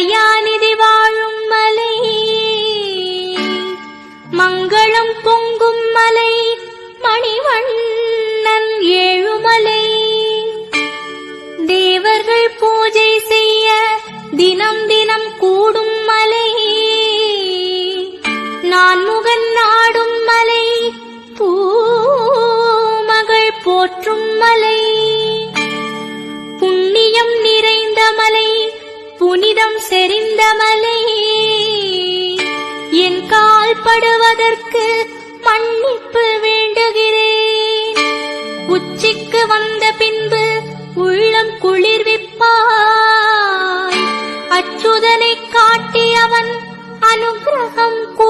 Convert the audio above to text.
தயாநிதி வாழும் மலை. மங்களம் பொங்கும் மலை. மணிவண்ணன் ஏழுமலை. தேவர்கள் பூஜை செய்ய புனிதம் செறிந்த மலையே என் கால் படுவதற்கு மன்னிப்பு வேண்டுகிறேன். உச்சிக்கு வந்த பின்பு உள்ளம் குளிர்விப்பாய். அச்சுதனை காட்டியவன் அனுகிரகம் கூ